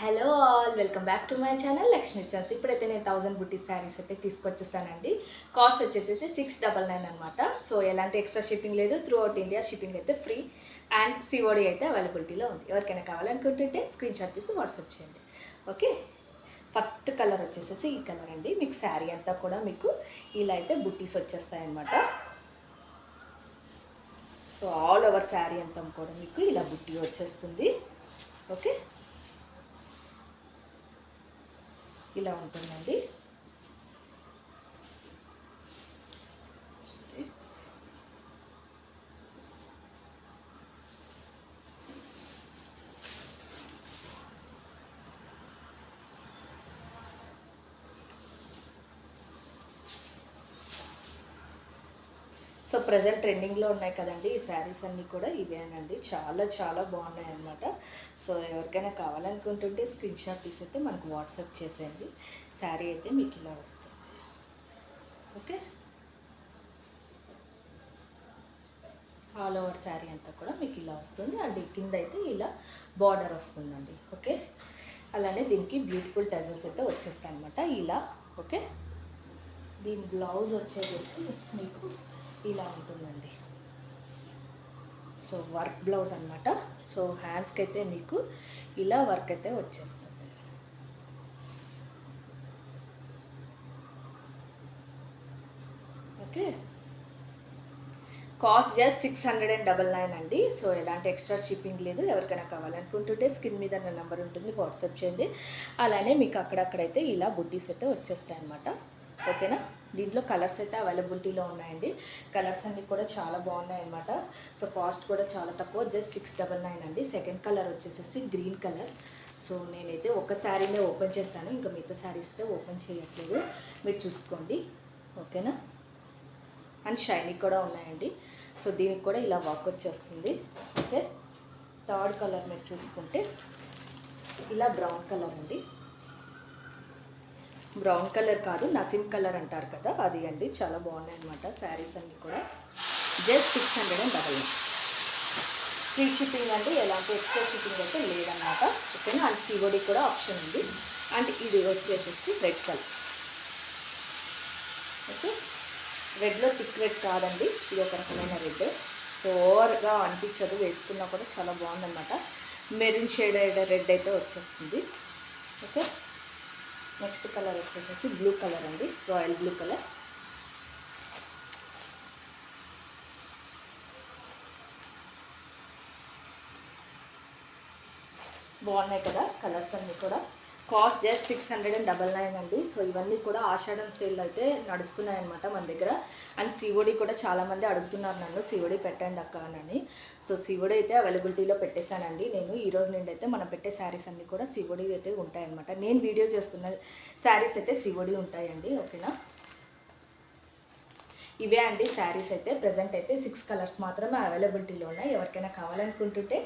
Hello all welcome back to my channel Lakshmi chance. ఇప్పుడైతే నేను thousand బుట్టి శారీస్ అయితే తీసుకొచ్చేసానండి. కాస్ట్ వచ్చేసేసి సిక్స్ డబల్ నైన్ అనమాట సో ఎలాంటి ఎక్స్ట్రా షిప్పింగ్ లేదు. త్రూ అవుట్ ఇండియా షిప్పింగ్ అయితే ఫ్రీ. అండ్ సిఓడి అయితే అవైలబిలిటీలో ఉంది. ఎవరికైనా కావాలనుకుంటుంటే స్క్రీన్ షాట్ తీసి వాట్సాప్ చేయండి. ఓకే? ఫస్ట్ కలర్ వచ్చేసేసి ఈ కలర్ అండి. మీకు శారీ అంతా కూడా మీకు ఇలా అయితే బుట్టీస్ వచ్చేస్తాయన్నమాట. సో ఆల్ ఓవర్ శారీ అంతా కూడా మీకు ఇలా బుట్టి వచ్చేస్తుంది. ఓకే? ఇలా ఉంటుందండి. సో ప్రజెంట్ ట్రెండింగ్లో ఉన్నాయి కదండి ఈ శారీస్ అన్నీ కూడా ఇవేనండి. చాలా చాలా బాగున్నాయి అన్నమాట. సో ఎవరికైనా కావాలనుకుంటుంటే స్క్రీన్ షాట్ తీసైతే మనకు వాట్సాప్ చేసేయండి. శారీ అయితే మీకు ఇలా వస్తుంది. ఓకే? ఆల్ ఓవర్ శారీ అంతా కూడా మీకు ఇలా వస్తుంది. అండ్ కింద అయితే ఇలా బార్డర్ వస్తుందండి. ఓకే? అలానే దీనికి బ్యూటిఫుల్ టజల్స్ అయితే వచ్చేస్తాయి అనమాట ఇలా ఓకే? దీని బ్లౌజ్ వచ్చేసి మీకు ఇలా ఉంటుందండి. సో వర్క్ బ్లౌజ్ అనమాట సో హ్యాండ్స్కి అయితే మీకు ఇలా వర్క్ అయితే వచ్చేస్తుంది. Okay. Cost just six hundred and double nine అండి. సో ఎలాంటి ఎక్స్ట్రా షిప్పింగ్ లేదు. ఎవరికైనా కావాలనుకుంటుంటే స్క్రీన్ మీద నా నెంబర్ ఉంటుంది. వాట్సాప్ చేయండి. అలానే మీకు అక్కడక్కడైతే ఇలా బుట్టీస్ అయితే వచ్చేస్తాయి అనమాట ఓకేనా? దీంట్లో కలర్స్ అయితే అవైలబిలిటీలో ఉన్నాయండి. కలర్స్ అన్నీ కూడా చాలా బాగున్నాయి అనమాట సో కాస్ట్ కూడా చాలా తక్కువ. జస్ట్ సిక్స్ డబల్ నైన్ అండి. సెకండ్ కలర్ వచ్చేసేసి గ్రీన్ కలర్. సో నేనైతే ఒక శారీనే ఓపెన్ చేశాను. ఇంకా మిగతా శారీస్ అయితే ఓపెన్ చేయట్లేదు. మీరు చూసుకోండి. ఓకేనా? అండ్ షైనీ కూడా ఉన్నాయండి. సో దీనికి కూడా ఇలా వర్క్ వచ్చేస్తుంది. ఓకే? థర్డ్ కలర్ మీరు చూసుకుంటే ఇలా బ్రౌన్ కలర్ అండి. బ్రౌన్ కలర్ కాదు నసిమ్ కలర్ అంటారు కదా అది అండి. చాలా బాగున్నాయి అనమాట శారీస్ అన్నీ కూడా. Just six hundred and double free shipping అంటే ఎలాంటి ఎక్స్ట్రా షిప్పింగ్ అయితే లేదన్నమాట. ఓకేనా? అండ్ సిఓడి కూడా ఆప్షన్ ఉంది. అండ్ ఇది వచ్చేసేసి రెడ్ కలర్ ఓకే? రెడ్లో థిక్ రెడ్ కాదండి. ఇది ఒక రకమైన రెడ్ సో ఓవర్గా అనిపించదు. వేసుకున్నా కూడా చాలా బాగుందన్నమాట. మెరూన్ షేడ్ రెడ్ అయితే వచ్చేస్తుంది. ఓకే? నెక్స్ట్ కలర్ వచ్చేసేసి బ్లూ కలర్ అండి రాయల్ బ్లూ కలర్. బాగున్నాయి కదా కలర్స్ అన్నీ కూడా? Cost just six hundred and double nine అండి. సో ఇవన్నీ కూడా ఆషాఢం సేల్ అయితే నడుస్తున్నాయి అనమాట మన దగ్గర. అండ్ సివోడి కూడా చాలామంది అడుగుతున్నారు నన్ను సిఓడి పెట్టండి అక్క అని సో సిఓడి అయితే అవైలబిలిటీలో పెట్టేశానండి. నేను ఈ రోజు నుండి అయితే మనం పెట్టే శారీస్ అన్నీ కూడా సిఓడి అయితే ఉంటాయన్నమాట. నేను వీడియో చేస్తున్న శారీస్ అయితే సిఓడి ఉంటాయండి ఓకేనా? ఇవే అండి శారీస్ అయితే. ప్రజెంట్ అయితే సిక్స్ కలర్స్ మాత్రమే అవైలబిలిటీలో ఉన్నాయి. ఎవరికైనా కావాలనుకుంటుంటే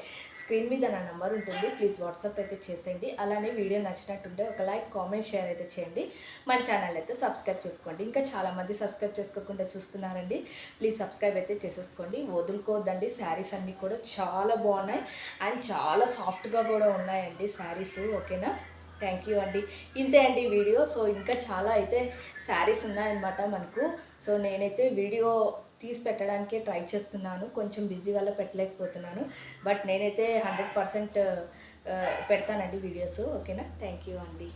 స్క్రీన్ మీద నా నెంబర్ ఉంటుంది. ప్లీజ్ వాట్సాప్ అయితే చేసేయండి. అలానే వీడియో నచ్చినట్టుంటే ఒక లైక్ కామెంట్ షేర్ అయితే చేయండి. మన ఛానల్ అయితే సబ్స్క్రైబ్ చేసుకోండి. ఇంకా చాలామంది సబ్స్క్రైబ్ చేసుకోకుండా చూస్తున్నారండి. ప్లీజ్ సబ్స్క్రైబ్ అయితే చేసేసుకోండి. వదులుకోవద్దండి. శారీస్ అన్నీ కూడా చాలా బాగున్నాయి. అండ్ చాలా సాఫ్ట్గా కూడా ఉన్నాయండి. శారీస్ ఓకేనా థ్యాంక్ యూ అండి. ఇంతే అండి వీడియో. సో ఇంకా చాలా అయితే శారీస్ ఉన్నాయన్నమాట మనకు. సో నేనైతే వీడియో తీసి పెట్టడానికే ట్రై చేస్తున్నాను. కొంచెం బిజీ వల్ల పెట్టలేకపోతున్నాను. బట్ నేనైతే హండ్రెడ్ పర్సెంట్ పెడతానండి వీడియోస్. ఓకేనా? థ్యాంక్ యూ అండి.